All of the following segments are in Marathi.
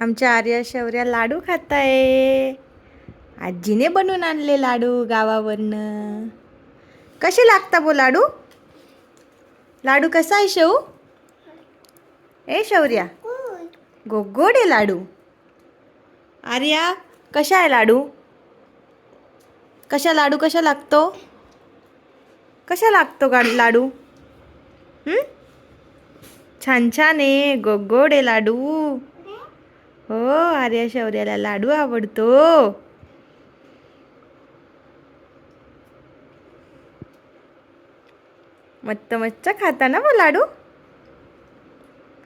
आमच्या आर्या शौर्या लाडू खात आहे आजीने बनवून आणले लाडू गावावरनं. कसे लागता बो लाडू? लाडू कसा आहे शेऊ? ए शौर्या गोड आहे लाडू. आर्या कशा आहे लाडू? कशा लाडू कशा लागतो? कशा लागतो गा लाडू? छान छान आहे गोड आहे लाडू. हो आर्या शौर्याला लाडू आवडतो. मस्त मस्त खाता ना मग लाडू?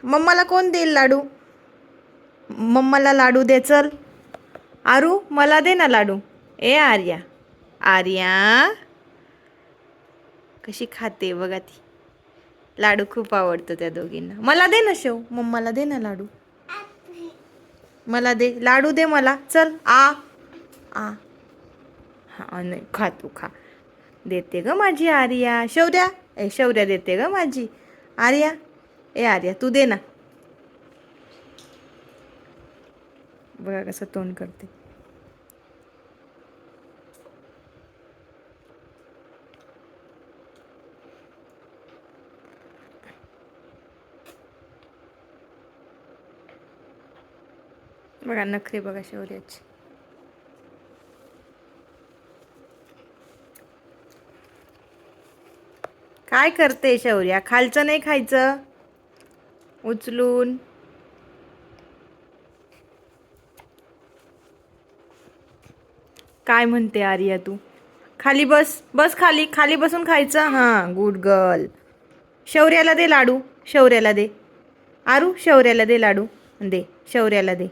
मम्माला कोण देईल लाडू? मम्माला लाडू दे चल. आरू मला दे ना लाडू. ए आर्या. आर्या. कशी खाते बघा ती. लाडू खूप आवडतो त्या दोघींना. मला दे ना शेव. मम्माला दे ना लाडू. मला दे. लाडू दे मला. चल आ. आ. हा नाही खा तू खा. देते ग माझी आर्या. शौर्या. ए शौर्या देते ग माझी. आर्या. ए आर्या तू दे ना. बघा कसं तोंड करते. बघा नखरे बघा शौर्याची. काय करते शौर्या? खालचं नाही खायचं? उचलून. काय म्हणते आर्या तू? खाली बस बस खाली खाली बसून खायचं? हां गुड गर्ल शौर्याला दे लाडू शौर्याला दे. आरू शौर्याला दे लाडू. दे शौर्याला दे.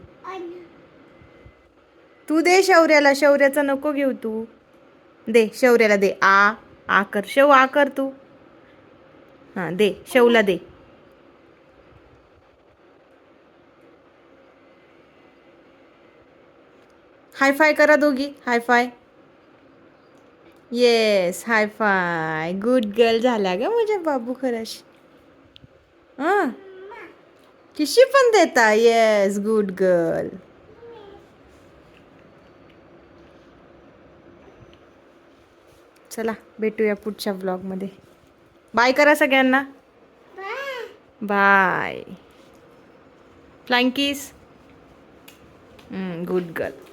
तू दे शौर्याला शौर्याचा नको घेऊ तू. दे शौर्याला दे. आ आ कर शव आ कर तू. हां दे शवला दे. हाय फाय करा दोघी. High five yes high five good girl झाला ग माझ्या बाबू खरंच हां. किशी पण देता. येस गुड गर्ल चला भेटूया पुढच्या ब्लॉगमध्ये बाय करा सगळ्यांना. Bye फ्लँकीस good girl